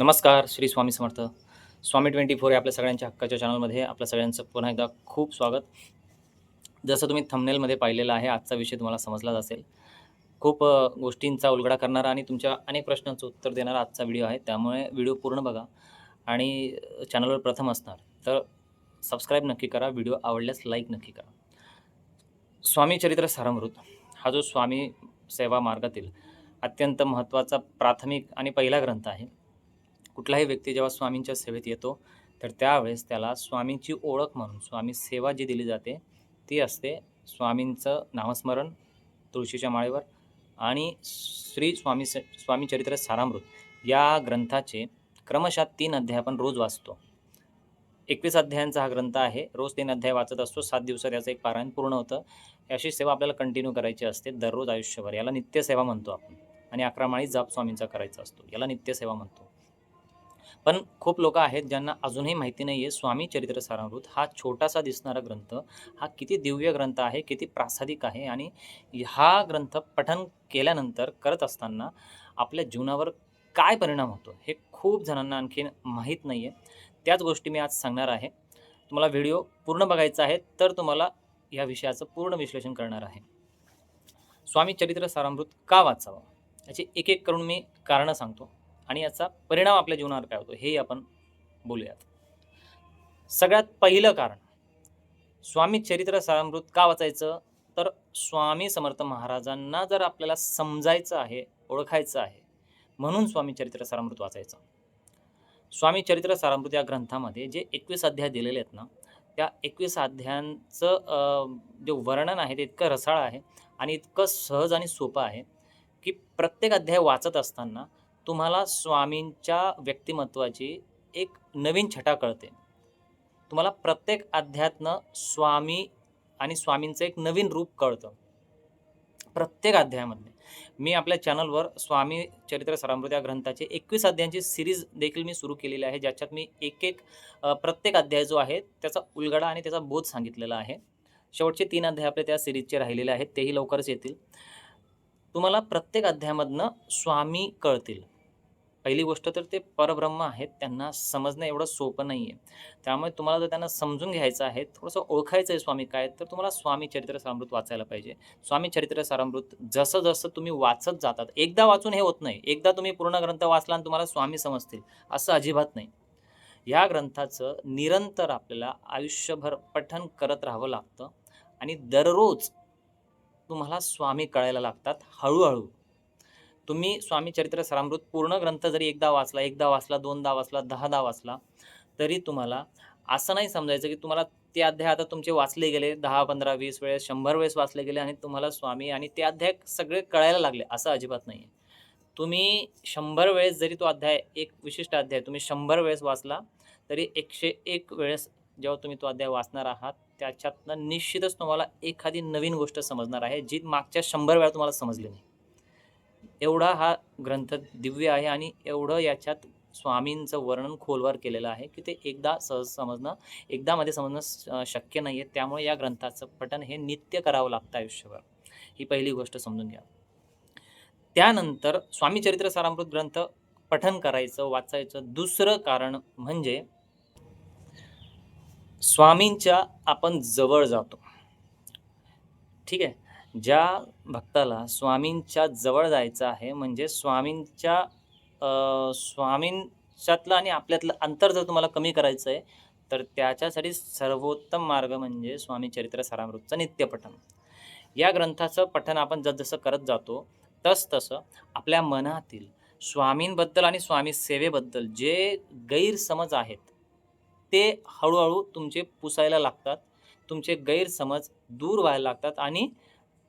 नमस्कार Shri Swami Samarth. Swami twenty four या आपल्या सगळ्यांच्या हक्काच्या चॅनलमध्ये आपल्या सगळ्यांचं पुन्हा एकदा खूप स्वागत. जसं तुम्ही थंबनेलमध्ये पाहिलेलं आहे आजचा विषय तुम्हाला समजलाच असेल. खूप गोष्टींचा उलगडा करणारा आणि तुमच्या अनेक प्रश्नांचं उत्तर देणारा आजचा व्हिडिओ आहे. त्यामुळे व्हिडिओ पूर्ण बघा आणि चॅनलवर प्रथम असणार तर सबस्क्राईब नक्की करा व्हिडिओ आवडल्यास लाईक नक्की करा. स्वामी चरित्र सारामृत हा जो स्वामी सेवा मार्गातील अत्यंत महत्त्वाचा प्राथमिक आणि पहिला ग्रंथ आहे. कुठलाही व्यक्ती जेव्हा स्वामींच्या सेवेत येतो तर त्यावेळेस त्याला स्वामींची ओळख म्हणून स्वामी सेवा जी दिली जाते ती असते स्वामींचं नामस्मरण तुळशीच्या माळेवर आणि श्री स्वामी स स्वामी चरित्र सारामृत या ग्रंथाचे क्रमशः तीन अध्याय आपण रोज वाचतो. एकवीस अध्यायांचा हा ग्रंथ आहे. रोज तीन अध्याय वाचत असतो. सात दिवसात याचं एक पारायण पूर्ण होतं. अशी सेवा आपल्याला कंटिन्यू करायची असते. दररोज आयुष्यभर. याला नित्यसेवा म्हणतो आपण. आणि अकरा माळी जाप स्वामींचा करायचा असतो. याला नित्यसेवा म्हणतो. पण खूप लोक आहेत ज्यांना अजूनही माहिती नाही आहे स्वामी चरित्र सारामृत हा छोटासा दिसणारा ग्रंथ. हा किती दिव्य ग्रंथ आहे किती प्रासादिक आहे आणि हा ग्रंथ पठन केल्यानंतर करत असताना आपल्या जीवनावर काय परिणाम होतो हे खूप जणांना आणखीन माहीत नाही आहे त्याच गोष्टी मी आज सांगणार आहे. तुम्हाला व्हिडिओ पूर्ण बघायचा आहे तर तुम्हाला या विषयाचं पूर्ण विश्लेषण करणार आहे. स्वामी चरित्र सारामृत का वाचावं? याची एक एक करून मी कारणं सांगतो. आणि याचा परिणाम आपल्या जीवनावर काय होतो हेही आपण बोलूयात. सगळ्यात पहिलं कारण स्वामी चरित्र सारामृत का वाचायचं? तर स्वामी समर्थ महाराजांना जर आपल्याला समजायचं आहे ओळखायचं आहे म्हणून स्वामी चरित्र सारामृत वाचायचं. स्वामी चरित्र सारामृत या ग्रंथामध्ये जे एकवीस अध्याय दिलेले आहेत ना त्या एकवीस अध्यायांचं जे वर्णन आहे ते इतकं रसाळ आहे आणि इतकं सहज आणि सोपं आहे की प्रत्येक अध्याय वाचत असताना तुम्हाला स्वामींच्या व्यक्तिमत्वाची एक नवीन छटा कळते. तुम्हाला प्रत्येक अध्यातनं स्वामी आणि स्वामींचं एक नवीन रूप कळतं. प्रत्येक अध्यायामध्ये. मी आपल्या चॅनलवर स्वामी चरित्र सरामृत या ग्रंथाचे एकवीस अध्यायांची सिरीज देखील मी सुरू केलेली आहे ज्याच्यात मी एक एक प्रत्येक अध्याय जो आहे त्याचा उलगडा आणि त्याचा बोध सांगितलेला आहे. शेवटचे तीन अध्याय आपले त्या सिरीजचे राहिलेले आहेत तेही लवकरच येतील. तुम्हाला प्रत्येक अध्यायामधनं स्वामी कळतील. पहिली गोष्ट तर ते परब्रह्म आहेत त्यांना समजणं एवढं सोपं नाही आहे त्यामुळे तुम्हाला जर त्यांना समजून घ्यायचं आहे थोडंसं ओळखायचं आहे स्वामी काय तर तुम्हाला स्वामी चरित्र सारामृत वाचायला पाहिजे. स्वामी चरित्र सारामृत जसं जसं तुम्ही वाचत जातात एकदा वाचून हे होत नाही. एकदा तुम्ही पूर्ण ग्रंथ वाचला आणि तुम्हाला स्वामी समजतील असं अजिबात नाही. या ग्रंथाचं निरंतर आपल्याला आयुष्यभर पठन करत राहावं लागतं आणि दररोज तुम्हाला स्वामी कळायला लागतात हळूहळू. तुम्ही स्वामी चरित्र सरामृत पूर्ण ग्रंथ जरी एकदा वाचला एकदा वाचला दोनदा वाचला दहादा वाचला तरी तुम्हाला असं नाही समजायचं की तुम्हाला ते अध्याय आता तुमचे वाचले गेले दहा पंधरा वीस वेळेस शंभर वेळेस वाचले गेले आणि तुम्हाला स्वामी आणि ते अध्याय सगळे कळायला लागले असं अजिबात नाही आहे तुम्ही शंभर वेळेस जरी तो अध्याय एक विशिष्ट अध्याय तुम्ही शंभर वेळेस वाचला तरी एकशे एक वेळेस जेव्हा तुम्ही तो अध्याय वाचणार आहात त्याच्यातनं निश्चितच तुम्हाला एखादी नवीन गोष्ट समजणार आहे जी मागच्या शंभर वेळा तुम्हाला समजली नाही. एवढा हा ग्रंथ दिव्य आहे आणि एवढं याच्यात स्वामींचं वर्णन खोलवर केलेलं आहे की ते एकदा सहज समजणं एकदामध्ये समजणं शक्य नाही आहे त्यामुळे या ग्रंथाचं पठण हे नित्य करावं लागतं आयुष्यभर. ही पहिली गोष्ट समजून घ्या. त्यानंतर स्वामी चरित्र सारामृत ग्रंथ पठन करायचं वाचायचं. दुसरं कारण म्हणजे स्वामींच्या आपण जवळ जातो. ठीक आहे? ज्या भक्ताला स्वामींच्या जवळ जायचं आहे म्हणजे स्वामींच्या स्वामींच्यातलं आणि आपल्यातलं अंतर जर तुम्हाला कमी करायचं आहे तर त्याच्यासाठी सर्वोत्तम मार्ग म्हणजे स्वामी चरित्र सारामृतचं नित्यपठन. या ग्रंथाचं पठन आपण जसजसं करत जातो तस तसं आपल्या मनातील स्वामींबद्दल आणि स्वामी सेवेबद्दल जे गैरसमज आहेत ते हळूहळू तुमचे पुसायला लागतात तुमचे गैरसमज दूर व्हायला लागतात आणि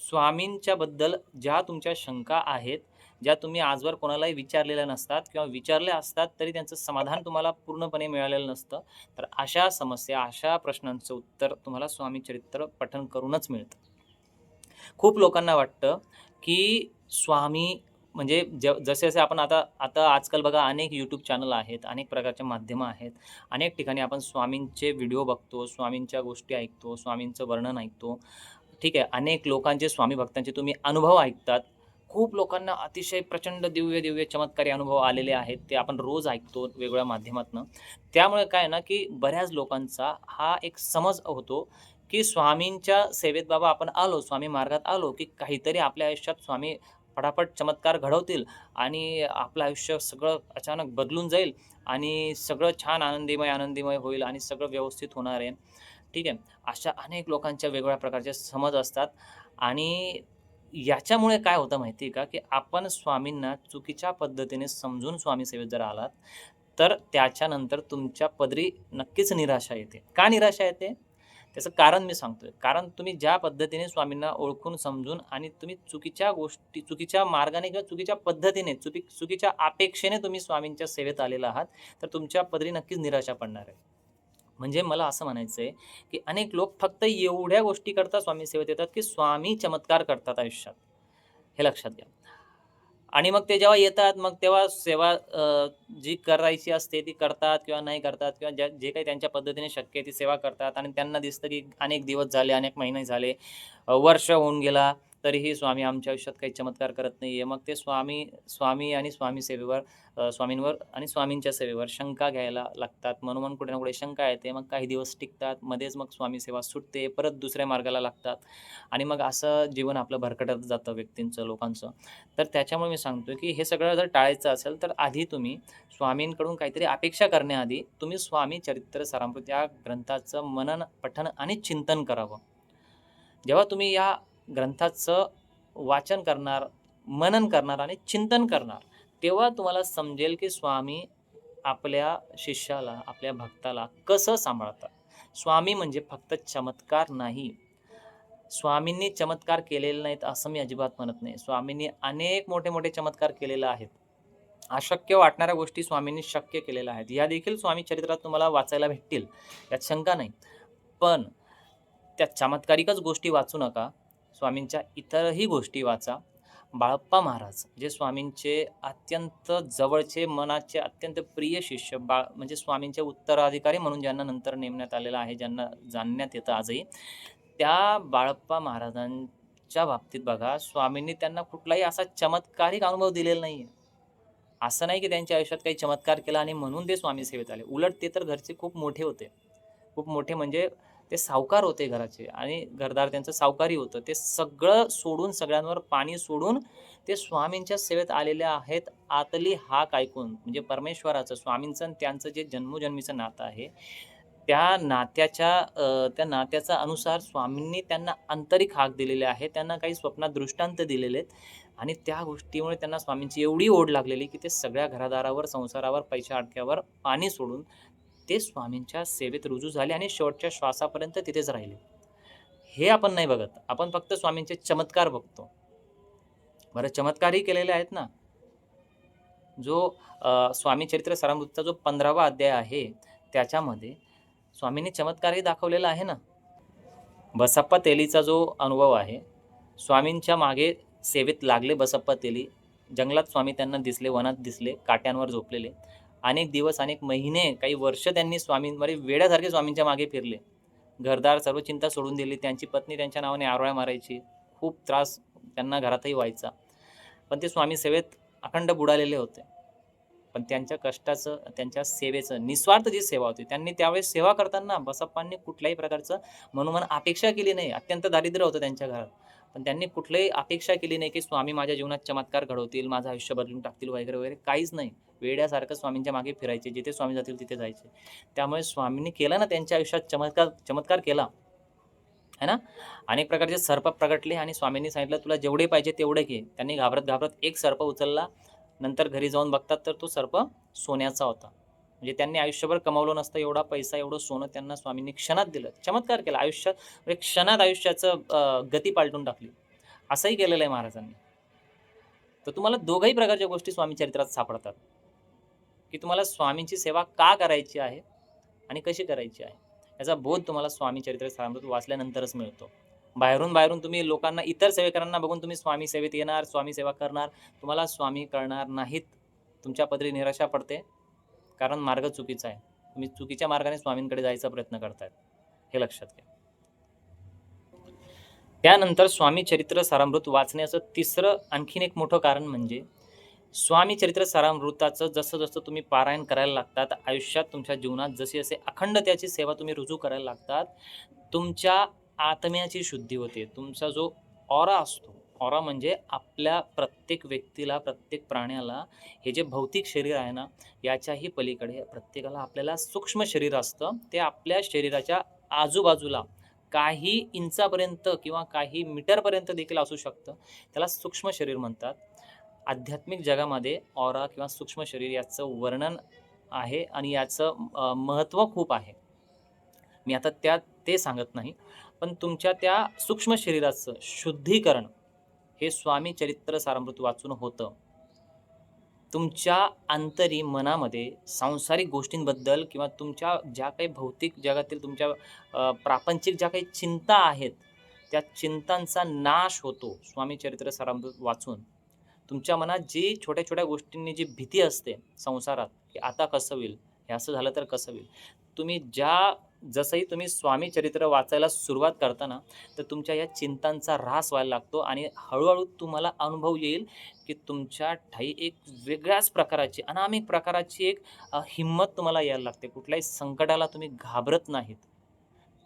स्वामींच्याबद्दल ज्या तुमच्या शंका आहेत ज्या तुम्ही आजवर कोणालाही विचारलेल्या नसतात किंवा विचारल्या असतात तरी त्यांचं समाधान तुम्हाला पूर्णपणे मिळालेलं नसतं तर अशा समस्या अशा प्रश्नांचं उत्तर तुम्हाला स्वामी चरित्र पठन करूनच मिळतं. खूप लोकांना वाटतं की स्वामी म्हणजे ज जसे जसे आपण आता आता आजकाल बघा अनेक यूट्यूब चॅनल आहेत अनेक प्रकारचे माध्यमं आहेत अनेक ठिकाणी आपण स्वामींचे व्हिडिओ बघतो स्वामींच्या गोष्टी ऐकतो स्वामींचं वर्णन ऐकतो. ठीक आहे अनेक लोकांचे स्वामी भक्तांचे तुम्ही अनुभव ऐकतात. खूप लोकांना अतिशय प्रचंड दिव्य दिव्य चमत्कारी अनुभव आलेले आहेत ते आपण रोज ऐकतो वेगवेगळ्या माध्यमातनं. त्यामुळे काय आहे ना की बऱ्याच लोकांचा हा एक समज होतो की स्वामींच्या सेवेत बाबा आपण आलो स्वामी मार्गात आलो की काहीतरी आपल्या आयुष्यात स्वामी फटाफट चमत्कार घडवतील आणि आपलं आयुष्य सगळं अचानक बदलून जाईल आणि सगळं छान आनंदीमय आनंदीमय होईल आणि सगळं व्यवस्थित होणार आहे. ठीक आहे? अशा अनेक लोकांच्या वेगवेगळ्या प्रकारचे समज असतात. आणि याच्यामुळे काय होतं माहिती आहे का? की आपण स्वामींना चुकीच्या पद्धतीने समजून स्वामी सेवेत जर आलात तर त्याच्यानंतर तुमच्या पदरी नक्कीच निराशा येते. का निराशा येते? त्याचं कारण मी सांगतोय. कारण तुम्ही ज्या पद्धतीने स्वामींना ओळखून समजून आणि तुम्ही चुकीच्या गोष्टी चुकीच्या मार्गाने किंवा चुकीच्या पद्धतीने चुकी चुकीच्या अपेक्षेने तुम्ही स्वामींच्या सेवेत आलेला आहात तर तुमच्या पदरी नक्कीच निराशा पडणार आहे. म्हणजे मला असं म्हणायचं आहे की अनेक लोक फक्त एवढ्या गोष्टी करता स्वामी सेवेत येतात की स्वामी चमत्कार करतात आयुष्यात. हे लक्षात घ्या. आणि मग ते जेव्हा येतात मग तेव्हा सेवा जी करायची असते ती करतात किंवा नाही करतात किंवा ज्या जे काही त्यांच्या पद्धतीने शक्य आहे ती सेवा करतात. आणि त्यांना दिसतं की अनेक दिवस झाले अनेक महिने झाले वर्ष होऊन गेला. तरीही स्वामी आमच्या आयुष्यात काही चमत्कार करत नाही आहे मग ते स्वामी स्वामी आणि स्वामी सेवेवर स्वामींवर आणि स्वामींच्या सेवेवर शंका घ्यायला लागतात. मनोमन कुठे ना कुठे शंका येते. मग काही दिवस टिकतात. मध्येच मग स्वामी सेवा सुटते. परत दुसऱ्या मार्गाला लागतात. आणि मग असं जीवन आपलं भरकटत जातं व्यक्तींचं लोकांचं. तर त्याच्यामुळे मी सांगतो की हे सगळं जर टाळायचं असेल तर आधी तुम्ही स्वामींकडून काहीतरी अपेक्षा करण्याआधी तुम्ही स्वामी चरित्र सारामृत या ग्रंथाचं मनन पठन आणि चिंतन करावं. जेव्हा तुम्ही या ग्रंथाचं वाचन करणार मनन करणार आणि चिंतन करणार तेव्हा तुम्हाला समजेल की स्वामी आपल्या शिष्याला आपल्या भक्ताला कसं सांभाळतात. स्वामी म्हणजे फक्त चमत्कार नाही. स्वामींनी चमत्कार केलेले नाहीत असं मी अजिबात म्हणत नाही. स्वामींनी अनेक मोठे मोठे चमत्कार केलेले आहेत. अशक्य वाटणाऱ्या गोष्टी स्वामींनी शक्य केलेल्या आहेत. या देखील स्वामी चरित्रात तुम्हाला वाचायला भेटतील. यात शंका नाही. पण त्या चमत्कारिकच गोष्टी वाचू नका. स्वामींच्या इतरही गोष्टी वाचा. बाळप्पा महाराज जे स्वामींचे अत्यंत जवळचे मनाचे अत्यंत प्रिय शिष्य बाळ म्हणजे स्वामींचे उत्तराधिकारी म्हणून ज्यांना नंतर नेमण्यात आलेलं आहे ज्यांना जाणण्यात येतं आजही त्या बाळप्पा महाराजांच्या बाबतीत बघा स्वामींनी त्यांना कुठलाही असा चमत्कारिक अनुभव दिलेला नाही आहे असं नाही की त्यांच्या आयुष्यात काही चमत्कार केला आणि म्हणून ते स्वामी सेवेत आले. उलट ते तर घरचे खूप मोठे होते. खूप मोठे म्हणजे ते सावकार होते घराचे आणि घरदार त्यांचं सावकारी होतं. ते सगळं सोडून सगळ्यांवर पाणी सोडून ते स्वामींच्या सेवेत आलेले आहेत आतली हाक ऐकून. म्हणजे परमेश्वराचं स्वामींचं आणि त्यांचं जे जन्मोजन्मीचं नातं आहे त्या नात्याच्या त्या नात्याचा अनुसार स्वामींनी त्यांना आंतरिक हाक दिलेले आहे त्यांना काही स्वप्नात दृष्टांत दिलेले आहेत आणि त्या गोष्टीमुळे त्यांना स्वामींची एवढी ओढ लागलेली की ते सगळ्या घरादारावर संसारावर पैशा अडक्यावर पाणी सोडून ते स्वामींच्या सेवेत रुजू झाले आणि शेवटच्या श्वासापर्यंत तिथेच राहिले. हे आपण नाही बघत. आपण फक्त स्वामींचे चमत्कार बघतो. बरं चमत्कारही केलेले आहेत ना? जो स्वामी चरित्र सारामृतचा जो पंधरावा अध्याय आहे त्याच्यामध्ये स्वामींनी चमत्कारही दाखवलेला आहे ना? बसप्पा तेलीचा जो अनुभव आहे स्वामींच्या मागे सेवेत लागले बसप्पा तेली. जंगलात स्वामी त्यांना दिसले वनात दिसले काट्यांवर झोपलेले. अनेक दिवस अनेक महिने काही वर्ष त्यांनी स्वामींवर वेड्यासारखे स्वामींच्या मागे फिरले. घरदार सर्व चिंता सोडून दिली. त्यांची पत्नी त्यांच्या नावाने आरोळ्या मारायची. खूप त्रास त्यांना घरातही व्हायचा. पण ते स्वामी सेवेत अखंड बुडालेले होते. पण त्यांच्या कष्टाचं त्यांच्या सेवेचं निस्वार्थ जी सेवा होती त्यांनी त्यावेळेस सेवा करताना बसप्पांनी कुठल्याही प्रकारचं मनोमन अपेक्षा केली नाही. अत्यंत दारिद्र्य होतं त्यांच्या घरात. पण त्यांनी कुठल्याही अपेक्षा केली नाही की स्वामी माझ्या जीवनात चमत्कार घडवतील माझं आयुष्य बदलून टाकतील वगैरे वगैरे काहीच नाही. वेड्यासारखं स्वामींच्या मागे फिरायचे जिथे स्वामी जातील तिथे जायचे. त्यामुळे स्वामींनी केलं ना त्यांच्या आयुष्यात चमत्कार चमत्कार केला. है ना? अनेक प्रकारचे सर्प प्रगटले आणि स्वामींनी सांगितलं तुला जेवढे पाहिजे तेवढे घे. त्यांनी घाबरत घाबरत एक सर्प उचलला. नंतर घरी जाऊन बघतात तर तो सर्प सोन्याचा होता. म्हणजे त्यांनी आयुष्यभर कमावलं नसतं एवढा पैसा एवढं सोनं त्यांना स्वामींनी क्षणात दिलं. चमत्कार केला. आयुष्यात म्हणजे क्षणात आयुष्याचं गती पालटून टाकली. असंही केलेलं आहे महाराजांनी. तर तुम्हाला दोघंही प्रकारच्या गोष्टी स्वामी चरित्रात सापडतात. की तुम्हाला स्वामींची सेवा का करायची आहे आणि कशी करायची आहे? याचा बोध तुम्हाला स्वामी चरित्र सारामृत वाचल्यानंतरच मिळतो. बाहेरून बाहेरून तुम्ही लोकांना इतर सेवेकरांना बघून तुम्ही स्वामी सेवेत येणार स्वामी सेवा करणार तुम्हाला स्वामी कळणार नाहीत तुमच्या पदरी निराशा पडते. कारण मार्ग चुकीचा आहे. तुम्ही चुकीच्या मार्गाने स्वामींकडे जायचा प्रयत्न करतायत. हे लक्षात घ्या. त्यानंतर स्वामी चरित्र सारामृत वाचण्याचं तिसरं आणखीन एक मोठं कारण म्हणजे स्वामी चरित्र सारामृताचं जसं जसं तुम्ही पारायण करायला लागतात आयुष्यात तुमच्या जीवनात जसे जसे अखंड त्याची सेवा तुम्ही रुजू करायला लागतात तुमच्या आत्म्याची शुद्धी होते. तुमचा जो ऑरा असतो ऑरा म्हणजे आपल्या प्रत्येक व्यक्तीला प्रत्येक प्राण्याला हे जे भौतिक शरीर आहे ना याच्याही पलीकडे प्रत्येकाला आपल्याला सूक्ष्म शरीर असतं. ते आपल्या शरीराच्या आजूबाजूला काही इंचापर्यंत किंवा काही मीटरपर्यंत देखील असू शकतं. त्याला सूक्ष्म शरीर म्हणतात. आध्यात्मिक जगामध्ये ऑरा किंवा सूक्ष्म शरीर याचं वर्णन आहे आणि याचं महत्त्व खूप आहे. मी आता त्यात ते सांगत नाही. पण तुमच्या त्या सूक्ष्म शरीराचं शुद्धीकरण हे स्वामी चरित्र सारामृत वाचून होतं. तुमच्या अंतरी मनामध्ये सांसारिक गोष्टींबद्दल किंवा तुमच्या ज्या काही भौतिक जगातील तुमच्या प्रापंचिक ज्या काही चिंता आहेत त्या चिंतांचा नाश होतो स्वामी चरित्र सारामृत वाचून. तुमच्या मनात जी छोट्या छोट्या गोष्टींनी जी भीती असते संसारात की आता कसं होईल हे असं झालं तर कसं होईल तुम्ही ज्या जसंही तुम्ही स्वामी चरित्र वाचायला सुरुवात करताना तर तुमच्या या चिंतांचा ऱ्हास व्हायला लागतो आणि हळूहळू तुम्हाला अनुभव येईल की तुमच्या ठाई एक वेगळ्याच प्रकाराची अनामिक प्रकाराची एक हिंमत तुम्हाला यायला लागते. कुठल्याही संकटाला तुम्ही घाबरत नाहीत.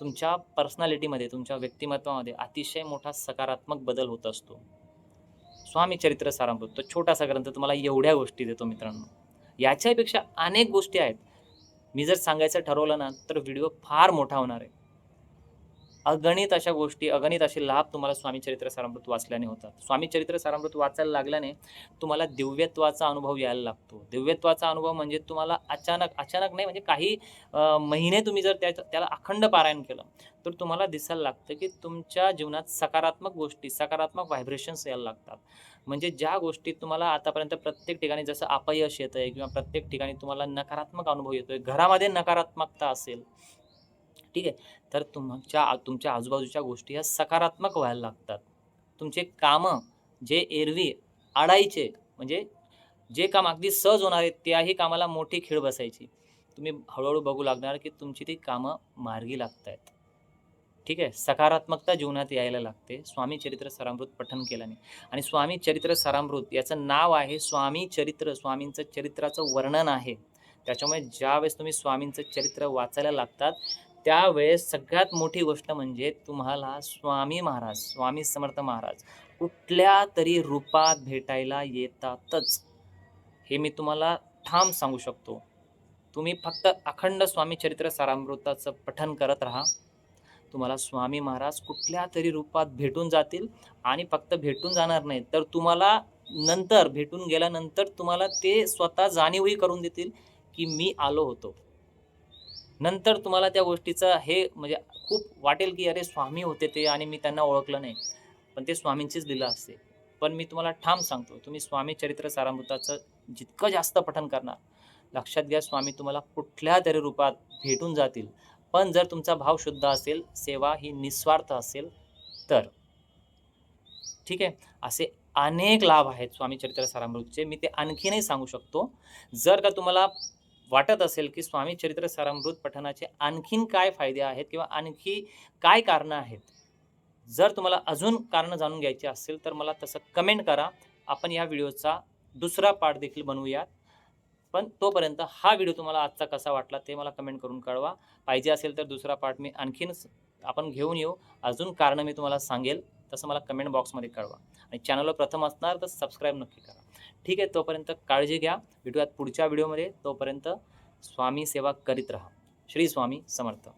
तुमच्या पर्सनॅलिटीमध्ये तुमच्या व्यक्तिमत्वामध्ये अतिशय मोठा सकारात्मक बदल होत असतो. स्वामी चरित्र सारामृत तो छोटासा ग्रंथ तुम्हाला एवढ्या गोष्टी देतो मित्रांनो. याच्यापेक्षा अनेक गोष्टी आहेत. मी जर सांगायचं ठरवलं ना तर व्हिडिओ फार मोठा होणार आहे. अगणित अशा गोष्टी अगणित असे लाभ तुम्हाला स्वामी चरित्र सारामृत वाचल्याने होतात. स्वामी चरित्र सारामृत वाचायला लागल्याने तुम्हाला दिव्यत्वाचा अनुभव यायला लागतो. दिव्यत्वाचा अनुभव म्हणजे तुम्हाला अचानक अचानक नाही म्हणजे काही महिने तुम्ही जर त्या त्याला अखंड पारायण केलं तर तुम्हाला दिसायला लागतं की तुमच्या जीवनात सकारात्मक गोष्टी सकारात्मक व्हायब्रेशन्स यायला लागतात. म्हणजे ज्या गोष्टी तुम्हाला आतापर्यंत प्रत्येक ठिकाणी जसं अपयश येतं आहे किंवा प्रत्येक ठिकाणी तुम्हाला नकारात्मक अनुभव येतो आहे घरामध्ये नकारात्मकता असेल ठीक आहे? तर तुमच्या तुमच्या आजूबाजूच्या गोष्टी ह्या सकारात्मक व्हायला लागतात. तुमचे कामं जे एरवी अडायचे म्हणजे जे काम अगदी सहज होणार आहेत त्याही कामाला मोठी खीळ बसायची. तुम्ही हळूहळू बघू लागणार की तुमची ती कामं मार्गी लागत आहेत. ठीक आहे? सकारात्मकता जीवनात यायला लागते. स्वामी चरित्र सरामृत पठन केल्याने. आणि स्वामी चरित्र सरामृत याचं नाव आहे स्वामी चरित्र. स्वामींचं चरित्राचं वर्णन आहे. त्याच्यामुळे ज्यावेळेस तुम्ही स्वामींचं चरित्र वाचायला लागतात त्यावेळेस सगळ्यात मोठी गोष्ट म्हणजे तुम्हाला स्वामी महाराज स्वामी समर्थ महाराज कुठल्या तरी रूपात भेटायला येतातच. हे मी तुम्हाला ठाम सांगू शकतो. तुम्ही फक्त अखंड स्वामी चरित्र सारामृताचं पठन करत राहा. तुम्हाला स्वामी महाराज कुठल्या तरी रूपात भेटून जातील आणि फक्त भेटून जाणार नाही तर तुम्हाला नंतर भेटून गेल्यानंतर तुम्हाला ते स्वतः जाणीवही करून देतील की मी आलो होतो. नंतर तुम्हाला त्या गोष्टीचं हे म्हणजे खूप वाटेल की अरे स्वामी होते ते आणि मी त्यांना ओळखलं नाही. पण ते स्वामींचीच लिहिलं असते. पण मी तुम्हाला ठाम सांगतो तुम्ही स्वामी चरित्र सारामृताचं जितकं जास्त पठन करणार लक्षात घ्या स्वामी तुम्हाला कुठल्या तरी रूपात भेटून जातील. पण जर तुमचा भाव शुद्ध असेल सेवा ही निस्वार्थ असेल तर. ठीक आहे? असे अनेक लाभ आहेत स्वामी चरित्र सारामृतचे. मी ते आणखीनही सांगू शकतो. जर का तुम्हाला वाटत असेल की स्वामी चरित्र सारामृत पठनाचे आणखीन काय फायदे आहेत किंवा आणखी काय कारणं आहेत? जर तुम्हाला अजून कारणं जाणून घ्यायची असेल तर मला तसं कमेंट करा. आपण या व्हिडिओचा दुसरा पार्ट देखील बनवूयात. पण तोपर्यंत हा व्हिडिओ तुम्हाला आजचा कसा वाटला ते मला कमेंट करून कळवा. पाहिजे असेल तर दुसरा पार्ट मी आणखीन आपण घेऊन येऊ. अजून कारणं मी तुम्हाला सांगेल. तसं मला कमेंट बॉक्समध्ये कळवा. आणि चॅनलवर प्रथम असणार तर सबस्क्राईब नक्की करा. ठीक आहे तोपर्यंत काळजी घ्या. भेटूयात पुढच्या व्हिडिओमध्ये तोपर्यंत स्वामी सेवा करीत राहा. श्री स्वामी समर्थ.